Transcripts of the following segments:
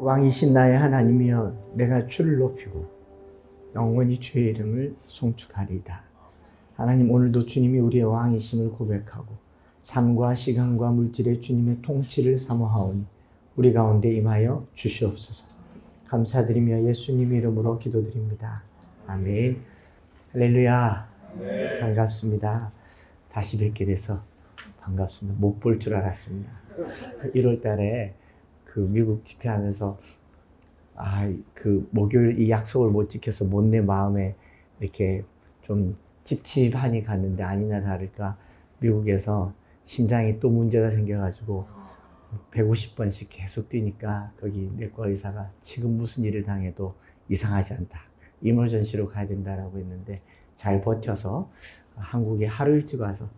왕이신 나의 하나님이여 내가 주를 높이고 영원히 주의 이름을 송축하리이다. 하나님 오늘도 주님이 우리의 왕이심을 고백하고 삶과 시간과 물질의 주님의 통치를 사모하오니 우리 가운데 임하여 주시옵소서. 감사드리며 예수님 이름으로 기도드립니다. 아멘. 할렐루야. 반갑습니다. 다시 뵙게 돼서 반갑습니다. 못 볼 줄 알았습니다. 1월 달에 그 미국 집회하면서 아, 그 목요일 이 약속을 못 지켜서 못 내 마음에 이렇게 좀 찝찝하니 갔는데 아니나 다를까 미국에서 심장이 또 문제가 생겨가지고 150번씩 계속 뛰니까 거기 내과 의사가 지금 무슨 일을 당해도 이상하지 않다. 이머전시로 가야 된다라고 했는데 잘 버텨서 한국에 하루 일찍 와서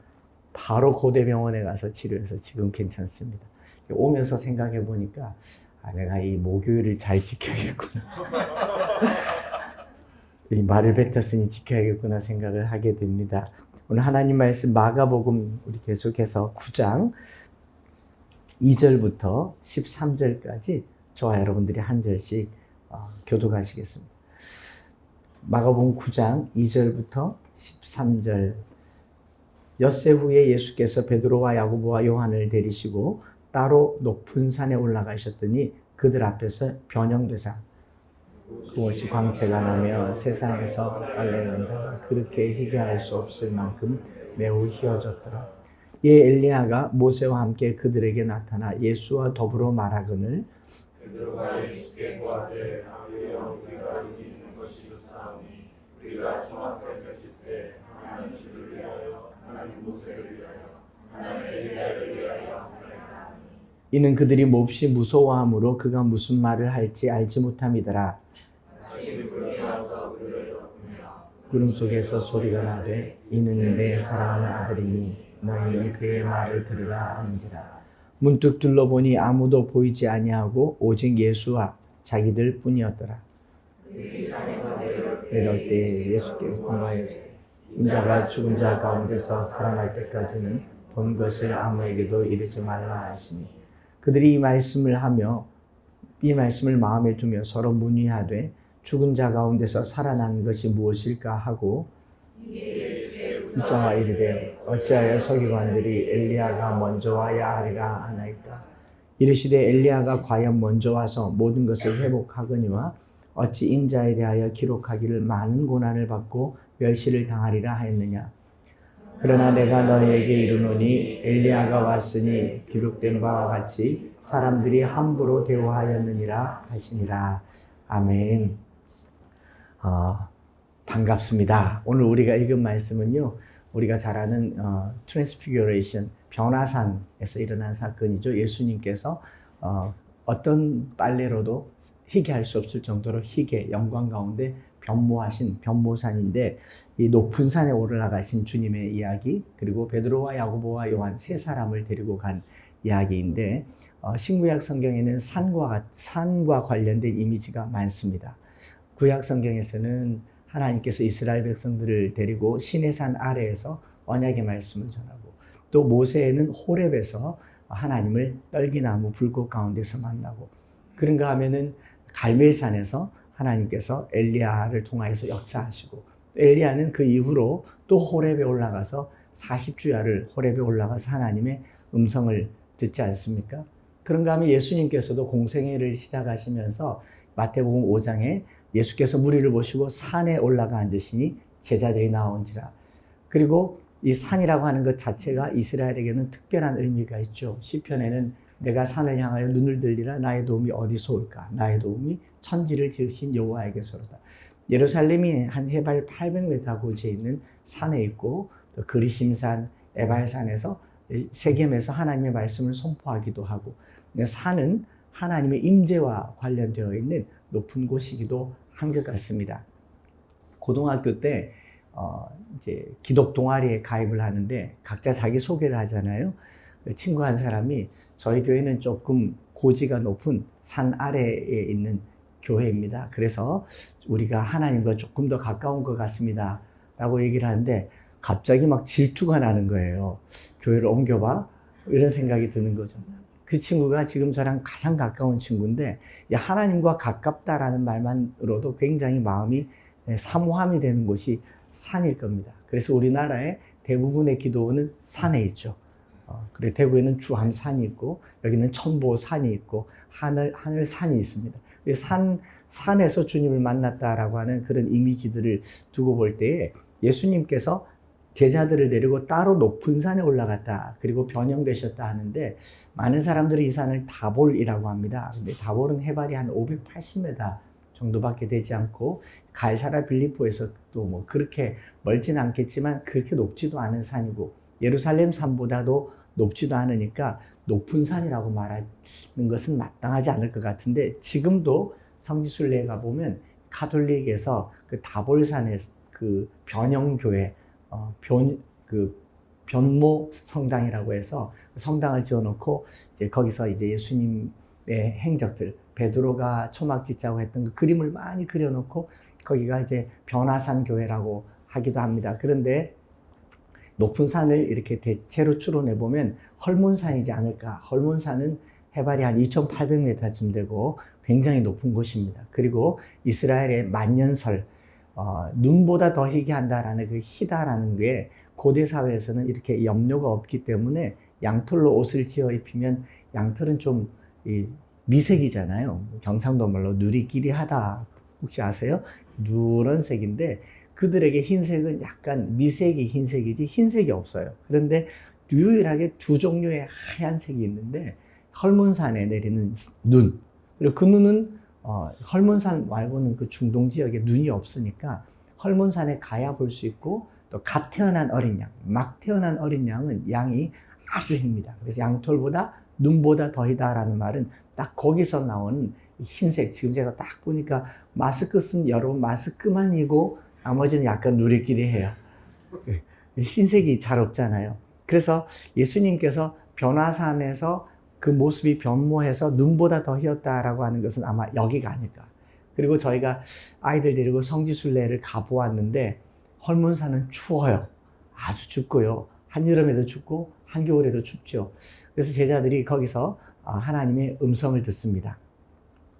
바로 고대병원에 가서 치료해서 지금 괜찮습니다. 오면서 생각해 보니까 아, 내가 이 목요일을 잘 지켜야겠구나. 이 말을 뱉었으니 지켜야겠구나 생각을 하게 됩니다. 오늘 하나님 말씀 마가복음 우리 계속해서 9장 2절부터 13절까지 저와 여러분들이 한 절씩 어, 교독하시겠습니다. 마가복음 9장 2절부터 13절 엿새 후에 예수께서 베드로와 야고보와 요한을 데리시고 따로 높은 산에 올라가셨더니 그들 앞에서 변형되사 그것이 광채가 나며 세상에서 자가 그렇게 희귀할 수 없을 만큼 매우 희어졌더라. 이 엘리야가 모세와 함께 그들에게 나타나 예수와 더불어 말하거늘 하나님 이는 그들이 몹시 무서워함으로 그가 무슨 말을 할지 알지 못함이더라. 구름 속에서 소리가 나되 이는 내 사랑하는 아들이니 너희는 그의 말을 들으라 하는지라. 문득 둘러보니 아무도 보이지 아니하고 오직 예수와 자기들 뿐이었더라. 이럴 때 예수께 공하여서 인자가 죽은 자 가운데서 살아날 때까지는 본 것을 아무에게도 이르지 말라 하시니 그들이 이 말씀을 하며 이 말씀을 마음에 두며 서로 문의하되 죽은 자 가운데서 살아난 것이 무엇일까 하고 진짜와 이르되 어찌하여 서기관들이 엘리야가 먼저 와야 하리라 하나이까? 이르시되 엘리야가 과연 먼저 와서 모든 것을 회복하거니와 어찌 인자에 대하여 기록하기를 많은 고난을 받고 멸시를 당하리라 하였느냐 그러나 내가 너희에게 이르노니 엘리야가 왔으니 기록된 바와 같이 사람들이 함부로 대우하였느니라 하시니라 아멘. 어, 반갑습니다. 오늘 우리가 읽은 말씀은요, 우리가 잘 아는 어, 트랜스피규레이션 변화산에서 일어난 사건이죠. 예수님께서 어, 어떤 빨래로도 희게 할 수 없을 정도로 희게 영광 가운데 변모하신 변모산인데 이 높은 산에 올라가신 주님의 이야기 그리고 베드로와 야고보와 요한 세 사람을 데리고 간 이야기인데 어, 신구약 성경에는 산과 산과 관련된 이미지가 많습니다. 구약 성경에서는 하나님께서 이스라엘 백성들을 데리고 시내산 아래에서 언약의 말씀을 전하고 또 모세는 호렙에서 하나님을 떨기나무 불꽃 가운데서 만나고 그런가 하면은 갈멜산에서 하나님께서 엘리야를 통하여서 역사하시고 엘리야는 그 이후로 또 호렙에 올라가서 40주야를 호렙에 올라가서 하나님의 음성을 듣지 않습니까? 그런가 하면 예수님께서도 공생애를 시작하시면서 마태복음 5장에 예수께서 무리를 모시고 산에 올라가 앉으시니 제자들이 나온지라. 그리고 이 산이라고 하는 것 자체가 이스라엘에게는 특별한 의미가 있죠. 시편에는 내가 산을 향하여 눈을 들리라 나의 도움이 어디서 올까? 나의 도움이 천지를 지으신 여호와에게서로다. 예루살렘이 한 해발 800m 고지에 있는 산에 있고 또 그리심산, 에발산에서 세겜에서 하나님의 말씀을 선포하기도 하고 산은 하나님의 임재와 관련되어 있는 높은 곳이기도 한 것 같습니다. 고등학교 때 어, 이제 기독 동아리에 가입을 하는데 각자 자기 소개를 하잖아요. 그 친구 한 사람이 저희 교회는 조금 고지가 높은 산 아래에 있는 교회입니다. 그래서 우리가 하나님과 조금 더 가까운 것 같습니다. 라고 얘기를 하는데 갑자기 막 질투가 나는 거예요. 교회를 옮겨봐? 이런 생각이 드는 거죠. 그 친구가 지금 저랑 가장 가까운 친구인데 이 하나님과 가깝다라는 말만으로도 굉장히 마음이 예, 사모함이 되는 곳이 산일 겁니다. 그래서 우리나라의 대부분의 기도원은 산에 있죠. 어, 그리고 대구에는 주함산이 있고 여기는 천보산이 있고 하늘 하늘산이 있습니다. 이산 산에서 주님을 만났다라고 하는 그런 이미지들을 두고 볼 때에 예수님께서 제자들을 데리고 따로 높은 산에 올라갔다. 그리고 변형되셨다 하는데 많은 사람들이 이 산을 다볼이라고 합니다. 근데 다볼은 해발이 한 580m 정도밖에 되지 않고 갈사라 빌리포에서 또 뭐 그렇게 멀진 않겠지만 그렇게 높지도 않은 산이고 예루살렘 산보다도 높지도 않으니까 높은 산이라고 말하는 것은 마땅하지 않을 것 같은데 지금도 성지순례에 가보면 가톨릭에서 그 다볼산의 그 변형교회 어, 변, 그 변모 성당이라고 해서 성당을 지어놓고 이제 거기서 이제 예수님의 행적들 베드로가 초막 짓자고 했던 그 그림을 많이 그려놓고 거기가 이제 변화산 교회라고 하기도 합니다. 그런데 높은 산을 이렇게 대체로 추론해 보면 헐몬산이지 않을까. 헐몬산은 해발이 한 2,800m쯤 되고 굉장히 높은 곳입니다. 그리고 이스라엘의 만년설, 어, 눈보다 더 희게 한다라는 그 희다라는 게 고대 사회에서는 이렇게 염료가 없기 때문에 양털로 옷을 지어 입히면 양털은 좀 이, 미색이잖아요. 경상도 말로 누리끼리하다. 혹시 아세요? 누런 색인데 그들에게 흰색은 약간 미색이 흰색이지 흰색이 없어요. 그런데 유일하게 두 종류의 하얀색이 있는데 헐몬산에 내리는 눈 그리고 그 눈은 어, 헐몬산 말고는 그 중동 지역에 눈이 없으니까 헐몬산에 가야 볼 수 있고 또 갓 태어난 어린 양, 막 태어난 어린 양은 양이 아주 힙니다. 그래서 양털보다 눈보다 더이다라는 말은 딱 거기서 나오는 이 흰색. 지금 제가 딱 보니까 마스크 쓴 여러분 마스크만 이고 나머지는 약간 누리끼리 해요. 예, 흰색이 잘 없잖아요. 그래서 예수님께서 변화산에서 그 모습이 변모해서 눈보다 더 희었다라고 하는 것은 아마 여기가 아닐까. 그리고 저희가 아이들 데리고 성지순례를 가보았는데 헐문산은 추워요. 아주 춥고요. 한여름에도 춥고 한겨울에도 춥죠. 그래서 제자들이 거기서 아, 하나님의 음성을 듣습니다.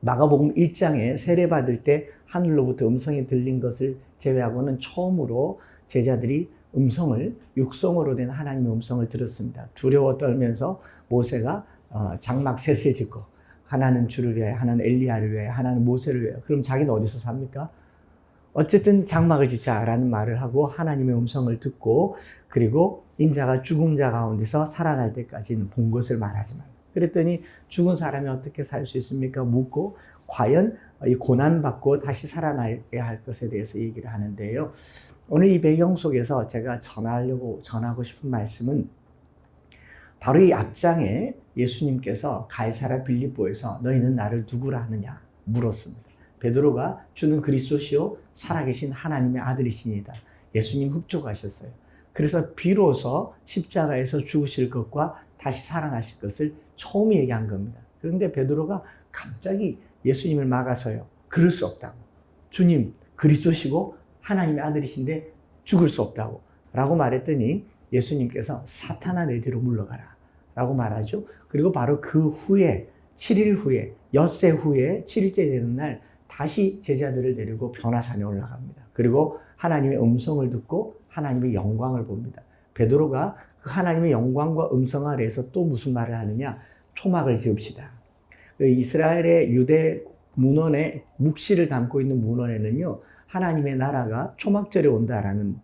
마가복음 1장에 세례 받을 때 하늘로부터 음성이 들린 것을 제외하고는 처음으로 제자들이 음성을 육성으로 된 하나님의 음성을 들었습니다. 두려워 떨면서 모세가 어, 장막 셋을 짓고 하나는 주를 위하여 하나는 엘리야를 위하여 하나는 모세를 위하여 그럼 자기는 어디서 삽니까? 어쨌든 장막을 짓자라는 말을 하고 하나님의 음성을 듣고 그리고 인자가 죽은 자 가운데서 살아날 때까지는 본 것을 말하지 말라. 그랬더니 죽은 사람이 어떻게 살 수 있습니까? 묻고 과연 이 고난 받고 다시 살아나야 할 것에 대해서 얘기를 하는데요. 오늘 이 배경 속에서 제가 전하려고 전하고 싶은 말씀은 바로 이 앞장에 예수님께서 가이사라 빌립보에서 너희는 나를 누구라 하느냐 물었습니다. 베드로가 주는 그리스도시요 살아계신 하나님의 아들이시니다. 예수님 흡족하셨어요. 그래서 비로소 십자가에서 죽으실 것과 다시 살아나실 것을 처음 얘기한 겁니다. 그런데 베드로가 갑자기 예수님을 막아서요. 그럴 수 없다고. 주님 그리스도시고 하나님의 아들이신데 죽을 수 없다고. 라고 말했더니 예수님께서 사탄아 내 뒤로 물러가라. 라고 말하죠. 그리고 바로 그 후에 7일 후에 엿새 후에 7일째 되는 날 다시 제자들을 데리고 변화산에 올라갑니다. 그리고 하나님의 음성을 듣고 하나님의 영광을 봅니다. 베드로가 그 하나님의 영광과 음성 아래에서 또 무슨 말을 하느냐? 초막을 지읍시다. 그 이스라엘의 유대 문헌에 묵시를 담고 있는 문헌에는요, 하나님의 나라가 초막절에 온다라는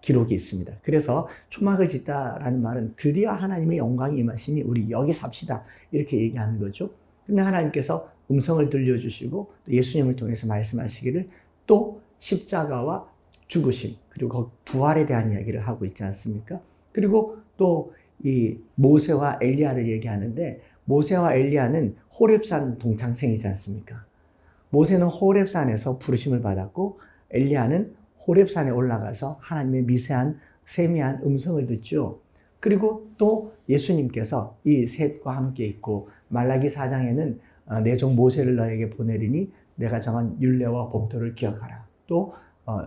기록이 있습니다. 그래서 초막을 짓다라는 말은 드디어 하나님의 영광이 임하시니 우리 여기 삽시다. 이렇게 얘기하는 거죠. 근데 하나님께서 음성을 들려주시고 예수님을 통해서 말씀하시기를 또 십자가와 죽으심 그리고 부활에 대한 이야기를 하고 있지 않습니까? 그리고 또 이 모세와 엘리야를 얘기하는데 모세와 엘리야는 호렙산 동창생이지 않습니까? 모세는 호렙산에서 부르심을 받았고 엘리야는 호렙산에 올라가서 하나님의 미세한 세미한 음성을 듣죠. 그리고 또 예수님께서 이 셋과 함께 있고 말라기 4장에는 어, 내종 모세를 너에게 보내리니 내가 정한 율례와 법도를 기억하라. 또내 어,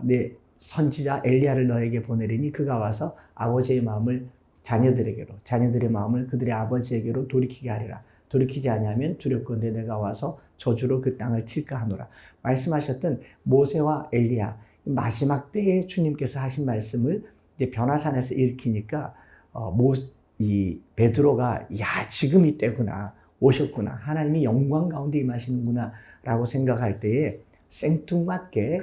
선지자 엘리야를 너에게 보내리니 그가 와서 아버지의 마음을 자녀들에게로 자녀들의 마음을 그들의 아버지에게로 돌이키게 하리라. 돌이키지 아니하면 두렵건대 내가 와서 저주로 그 땅을 칠까 하노라. 말씀하셨던 모세와 엘리야 마지막 때에 주님께서 하신 말씀을 이제 변화산에서 일으키니까 어, 모, 이 베드로가 야 지금 이 때구나 오셨구나 하나님이 영광 가운데 임하시는구나라고 생각할 때에 생뚱맞게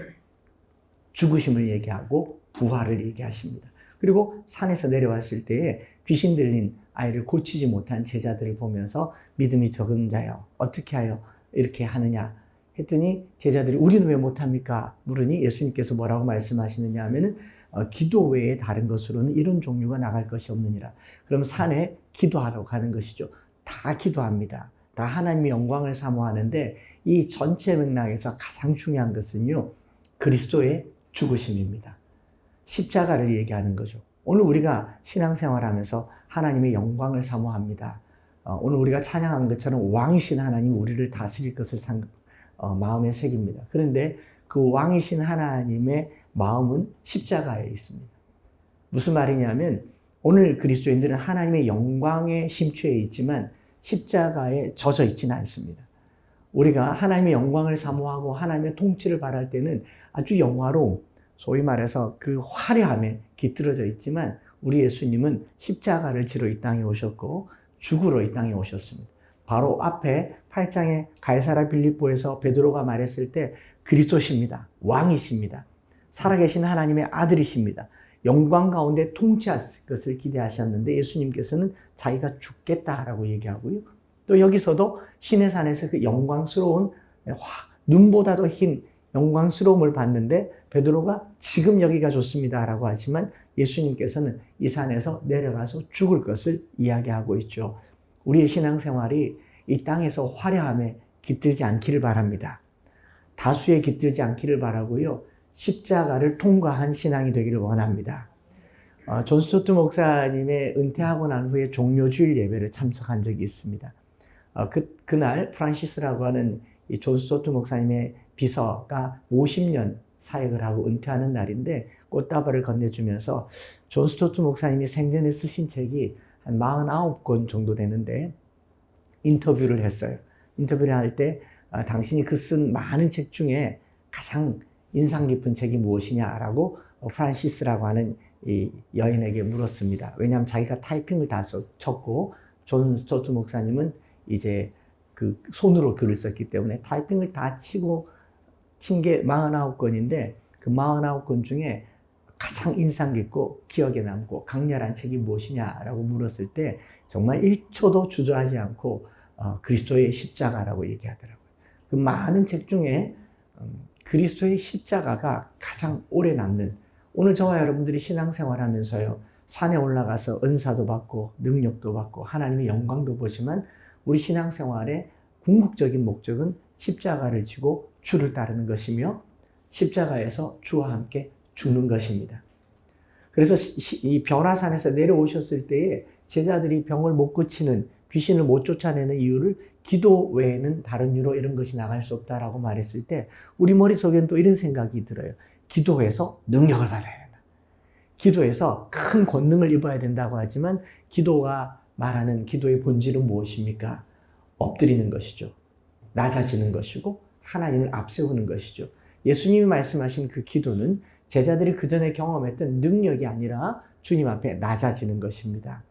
죽으심을 얘기하고 부활을 얘기하십니다. 그리고 산에서 내려왔을 때에 귀신 들린 아이를 고치지 못한 제자들을 보면서 믿음이 적은 자여 어떻게 하여 이렇게 하느냐 했더니 제자들이 우리는 왜 못합니까? 물으니 예수님께서 뭐라고 말씀하시느냐 하면은 어, 기도 외에 다른 것으로는 이런 종류가 나갈 것이 없느니라. 그럼 산에 기도하러 가는 것이죠. 다 기도합니다. 다 하나님의 영광을 사모하는데 이 전체 맥락에서 가장 중요한 것은요. 그리스도의 죽으심입니다. 십자가를 얘기하는 거죠. 오늘 우리가 신앙생활 하면서 하나님의 영광을 사모합니다. 어, 오늘 우리가 찬양한 것처럼 왕이신 하나님 우리를 다스릴 것을 상, 어, 마음에 새깁니다. 그런데 그 왕이신 하나님의 마음은 십자가에 있습니다. 무슨 말이냐면 오늘 그리스도인들은 하나님의 영광에 심취해 있지만 십자가에 젖어 있지는 않습니다. 우리가 하나님의 영광을 사모하고 하나님의 통치를 바랄 때는 아주 영화로 소위 말해서 그 화려함에 깃들어져 있지만 우리 예수님은 십자가를 지러 이 땅에 오셨고 죽으러 이 땅에 오셨습니다. 바로 앞에 8장의 가이사라 빌립보에서 베드로가 말했을 때 그리스도십니다. 왕이십니다. 살아계신 하나님의 아들이십니다. 영광 가운데 통치할 것을 기대하셨는데 예수님께서는 자기가 죽겠다라고 얘기하고요. 또 여기서도 신의 산에서 그 영광스러운 눈보다도 흰 영광스러움을 받는데 베드로가 지금 여기가 좋습니다라고 하지만 예수님께서는 이 산에서 내려가서 죽을 것을 이야기하고 있죠. 우리의 신앙생활이 이 땅에서 화려함에 깃들지 않기를 바랍니다. 다수에 깃들지 않기를 바라고요. 십자가를 통과한 신앙이 되기를 원합니다. 어, 존 스토트 목사님의 은퇴하고 난 후에 종료주일 예배를 참석한 적이 있습니다. 어, 그, 그날 프란시스라고 하는 이 존 스토트 목사님의 비서가 50년 사역을 하고 은퇴하는 날인데 꽃다발을 건네주면서 존 스토트 목사님이 생전에 쓰신 책이 한 49권 정도 되는데 인터뷰를 했어요. 인터뷰를 할때 아, 당신이 그 쓴 많은 책 중에 가장 인상 깊은 책이 무엇이냐라고 프란시스라고 하는 이 여인에게 물었습니다. 왜냐하면 자기가 타이핑을 다 쳤고 존 스토트 목사님은 이제 그 손으로 글을 썼기 때문에 타이핑을 다 치고 친 게 49권인데 그 49권 중에 가장 인상 깊고 기억에 남고 강렬한 책이 무엇이냐라고 물었을 때 정말 1초도 주저하지 않고 어, 그리스도의 십자가라고 얘기하더라고요. 그 많은 책 중에 음, 그리스도의 십자가가 가장 오래 남는 오늘 저와 여러분들이 신앙생활 하면서요. 산에 올라가서 은사도 받고 능력도 받고 하나님의 영광도 보지만 우리 신앙생활의 궁극적인 목적은 십자가를 지고 주를 따르는 것이며 십자가에서 주와 함께 죽는 것입니다. 그래서 이 변화산에서 내려오셨을 때에 제자들이 병을 못 고치는 귀신을 못 쫓아내는 이유를 기도 외에는 다른 이유로 이런 것이 나갈 수 없다라고 말했을 때 우리 머릿속에는 또 이런 생각이 들어요. 기도해서 능력을 받아야 된다. 기도해서 큰 권능을 입어야 된다고 하지만 기도가 말하는 기도의 본질은 무엇입니까? 엎드리는 것이죠. 낮아지는 것이고 하나님을 앞세우는 것이죠. 예수님이 말씀하신 그 기도는 제자들이 그 전에 경험했던 능력이 아니라 주님 앞에 낮아지는 것입니다.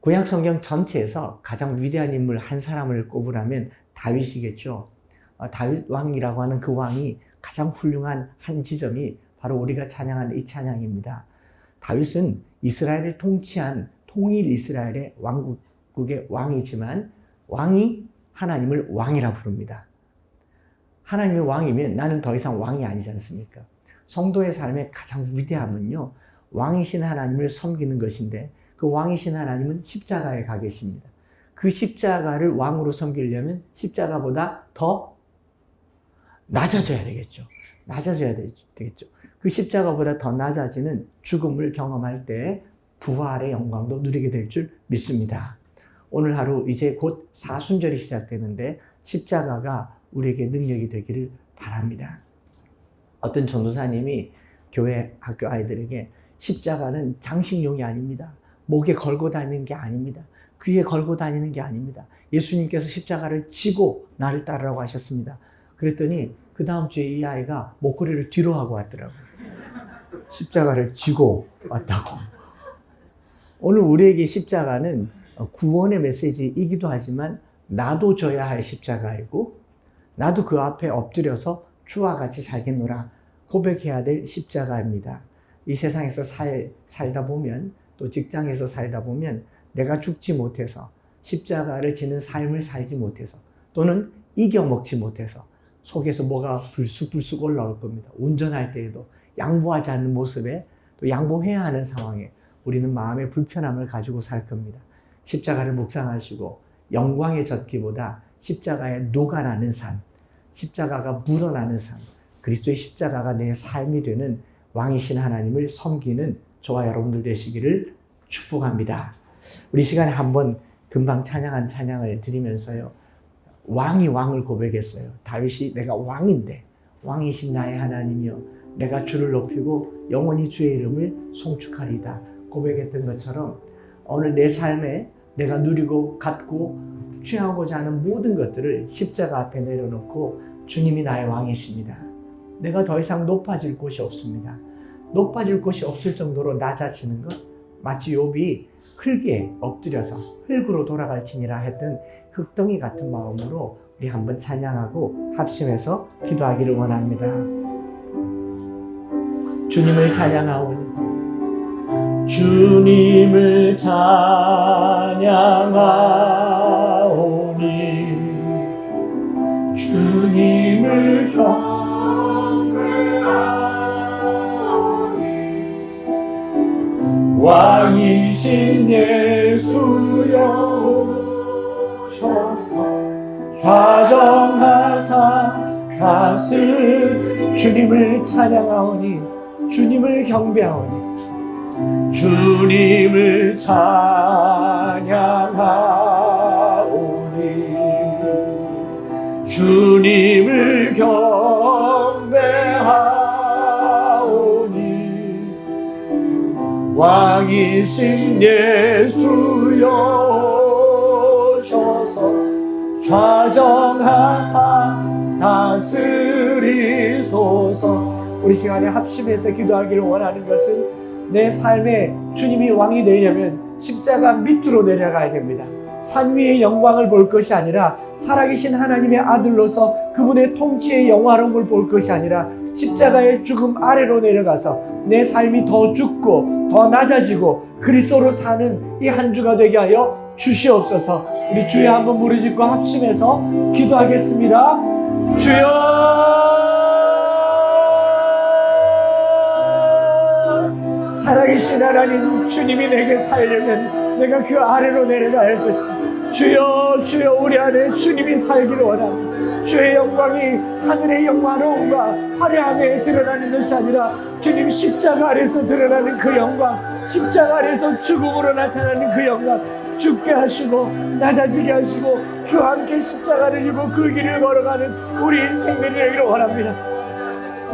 구약 성경 전체에서 가장 위대한 인물 한 사람을 꼽으라면 다윗이겠죠. 어, 다윗 왕이라고 하는 그 왕이 가장 훌륭한 한 지점이 바로 우리가 찬양하는 이 찬양입니다. 다윗은 이스라엘을 통치한 통일 이스라엘의 왕국의 왕이지만 왕이 하나님을 왕이라 부릅니다. 하나님의 왕이면 나는 더 이상 왕이 아니지 않습니까? 성도의 삶의 가장 위대함은요, 왕이신 하나님을 섬기는 것인데 그 왕이신 하나님은 십자가에 가 계십니다. 그 십자가를 왕으로 섬기려면 십자가보다 더 낮아져야 되겠죠. 낮아져야 되겠죠. 그 십자가보다 더 낮아지는 죽음을 경험할 때 부활의 영광도 누리게 될 줄 믿습니다. 오늘 하루 이제 곧 사순절이 시작되는데 십자가가 우리에게 능력이 되기를 바랍니다. 어떤 전도사님이 교회 학교 아이들에게 십자가는 장식용이 아닙니다. 목에 걸고 다니는 게 아닙니다. 귀에 걸고 다니는 게 아닙니다. 예수님께서 십자가를 지고 나를 따르라고 하셨습니다. 그랬더니 그 다음 주에 이 아이가 목걸이를 뒤로 하고 왔더라고요. 십자가를 지고 왔다고. 오늘 우리에게 십자가는 구원의 메시지이기도 하지만 나도 져야 할 십자가이고 나도 그 앞에 엎드려서 주와 같이 살겠노라 고백해야 될 십자가입니다. 이 세상에서 살, 살다 보면 또 직장에서 살다 보면 내가 죽지 못해서 십자가를 지는 삶을 살지 못해서 또는 이겨먹지 못해서 속에서 뭐가 불쑥불쑥 올라올 겁니다. 운전할 때에도 양보하지 않는 모습에 또 양보해야 하는 상황에 우리는 마음의 불편함을 가지고 살 겁니다. 십자가를 묵상하시고 영광에 젖기보다 십자가에 녹아나는 삶, 십자가가 묻어나는 삶, 그리스도의 십자가가 내 삶이 되는 왕이신 하나님을 섬기는 저와 여러분들 되시기를 축복합니다. 우리 시간에 한번 금방 찬양한 찬양을 드리면서요. 왕이 왕을 고백했어요. 다윗이 내가 왕인데 왕이신 나의 하나님이여 내가 주를 높이고 영원히 주의 이름을 송축하리다 고백했던 것처럼 오늘 내 삶에 내가 누리고 갖고 취하고자 하는 모든 것들을 십자가 앞에 내려놓고 주님이 나의 왕이십니다. 내가 더 이상 높아질 곳이 없습니다. 높아질 곳이 없을 정도로 낮아지는 것 마치 욥이 흙에 엎드려서 흙으로 돌아갈지니라 했던 흙덩이 같은 마음으로 우리 한번 찬양하고 합심해서 기도하기를 원합니다. 주님을 찬양하오니 주님을 찬양하오니 주님을 경배하오니 왕이신 예수여 오셔서 좌정하사 가슴 주님을 찬양하오니 주님을 경배하오니 주님을 찬양하오니 주님을 경배하오니 왕이신 예수여 오셔서 좌정하사 다스리소서. 우리 시간에 합심해서 기도하기를 원하는 것은 내 삶에 주님이 왕이 되려면 십자가 밑으로 내려가야 됩니다. 산 위의 영광을 볼 것이 아니라 살아계신 하나님의 아들로서 그분의 통치의 영화로움을 볼 것이 아니라 십자가의 죽음 아래로 내려가서 내 삶이 더 죽고 더 낮아지고 그리스도로 사는 이 한 주가 되게 하여 주시옵소서. 우리 주여 한번 무릎짓고 합심해서 기도하겠습니다. 주여 살아계신 하나님 주님이 내게 살려면 내가 그 아래로 내려가야 할 것입니다. 주여 주여 우리 안에 주님이 살기를 원합니다. 주의 영광이 하늘의 영광로움과 화려함에 드러나는 것이 아니라 주님 십자가 아래서 드러나는 그 영광 십자가 아래서 죽음으로 나타나는 그 영광 죽게 하시고 낮아지게 하시고 주와 함께 십자가를 지고 그 길을 걸어가는 우리 인생들이 되기를 원합니다.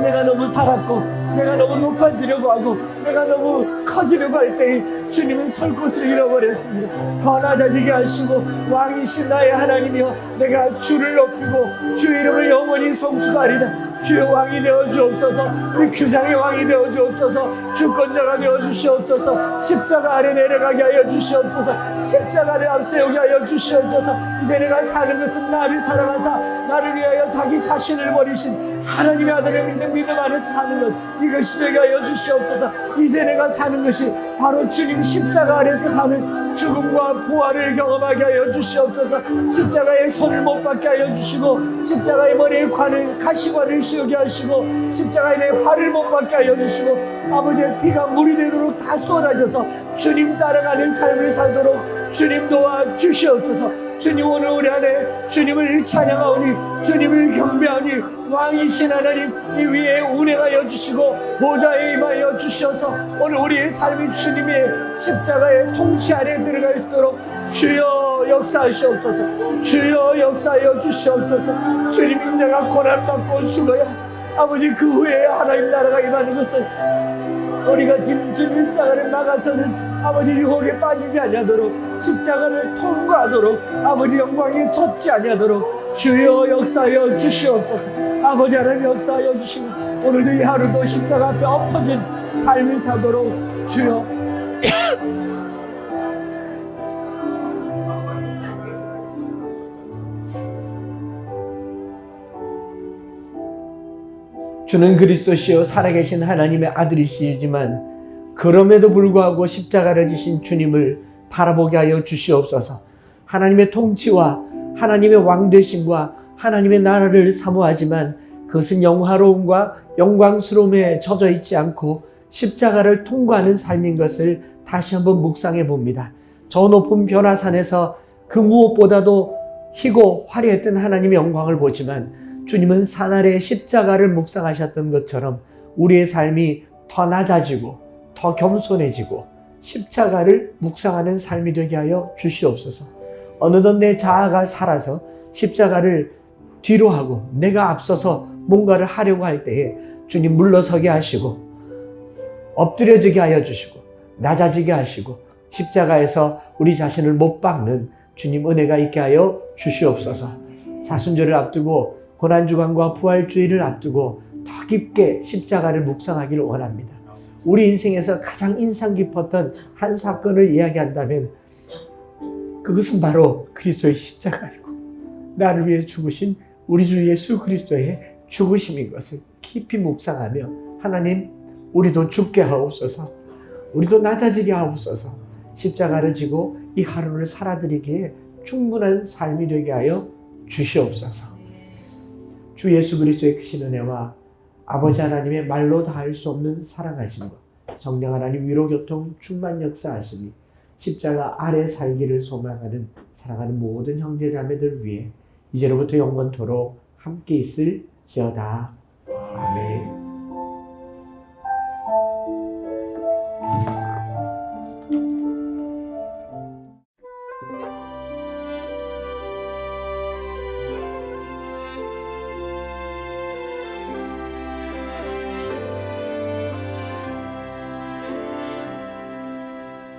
내가 너무 살았고 내가 너무 높아지려고 하고 내가 너무 커지려고 할때 주님은 설 곳을 잃어버렸습니다. 더 낮아지게 하시고 왕이신 나의 하나님이여 내가 주를 높이고 주 이름을 영원히 송축하리다. 주의 왕이 되어 주옵소서. 우리 규장의 왕이 되어 주옵소서. 주권자가 되어 주시옵소서. 십자가 아래 내려가게 하여 주시옵소서. 십자가를 앞세우게 하여 주시옵소서. 이제 내가 사는 것은 나를 사랑하사 나를 위하여 자기 자신을 버리신 하나님의 아들을 믿는 믿음 안에서 사는 것. 이것이 되게 하여 주시옵소서. 이제 내가 사는 것이 바로 주님 십자가 아래서 사는 죽음과 부활을 경험하게 하여 주시옵소서. 십자가에 손을 못 받게 하여 주시고 십자가의 머리에 관을 가시관을 씌우게 하시고 십자가에 내 발을 못 받게 하여 주시고 아버지의 피가 물이 되도록 다 쏟아져서 주님 따라가는 삶을 살도록 주님 도와 주시옵소서 주님 오늘 우리 안에 주님을 찬양하오니 주님을 경배하니 왕이신 하나님 이 위에 운행하여 주시고 보좌에 임하여 주셔서 오늘 우리의 삶이 주님의 십자가의 통치 아래 들어갈 수 있도록 주여 역사하시옵소서. 주여 역사하여 주시옵소서. 주님 인자가 고난받고 죽어야 아버지 그 후에 하나님 나라가 임하는 것을 우리가 지금 주님 십자가를 나가서는 아버지 유혹에 빠지지 아니하도록 십자가를 통과하도록 아버지 영광에 젖지 아니하도록 주여 역사하여 주시옵소서. 아버지 하나님 역사하여 주시고 오늘도 이 하루도 십자가 앞에 엎어진 삶을 사도록 주여. 주는 그리스도시요 살아계신 하나님의 아들이시지만 그럼에도 불구하고 십자가를 지신 주님을 바라보게 하여 주시옵소서. 하나님의 통치와 하나님의 왕되심과 하나님의 나라를 사모하지만 그것은 영화로움과 영광스러움에 젖어 있지 않고 십자가를 통과하는 삶인 것을 다시 한번 묵상해 봅니다. 저 높은 변화산에서 그 무엇보다도 희고 화려했던 하나님의 영광을 보지만 주님은 산 아래 십자가를 묵상하셨던 것처럼 우리의 삶이 더 낮아지고 더 겸손해지고 십자가를 묵상하는 삶이 되게 하여 주시옵소서. 어느덧 내 자아가 살아서 십자가를 뒤로 하고 내가 앞서서 뭔가를 하려고 할 때에 주님 물러서게 하시고 엎드려지게 하여 주시고 낮아지게 하시고 십자가에서 우리 자신을 못 박는 주님 은혜가 있게 하여 주시옵소서. 사순절을 앞두고 고난주간과 부활주의를 앞두고 더 깊게 십자가를 묵상하기를 원합니다. 우리 인생에서 가장 인상 깊었던 한 사건을 이야기한다면 그것은 바로 그리스도의 십자가이고 나를 위해 죽으신 우리 주 예수 그리스도의 죽으심인 것을 깊이 묵상하며 하나님 우리도 죽게 하옵소서. 우리도 낮아지게 하옵소서. 십자가를 지고 이 하루를 살아드리기에 충분한 삶이 되게 하여 주시옵소서. 주 예수 그리스도의 크신 은혜와 아버지 하나님의 말로 다 할 수 없는 사랑하심과 성령 하나님 위로 교통 충만 역사하심이 십자가 아래 살기를 소망하는 사랑하는 모든 형제 자매들 위해 이제로부터 영원토록 함께 있을 지어다. 아멘.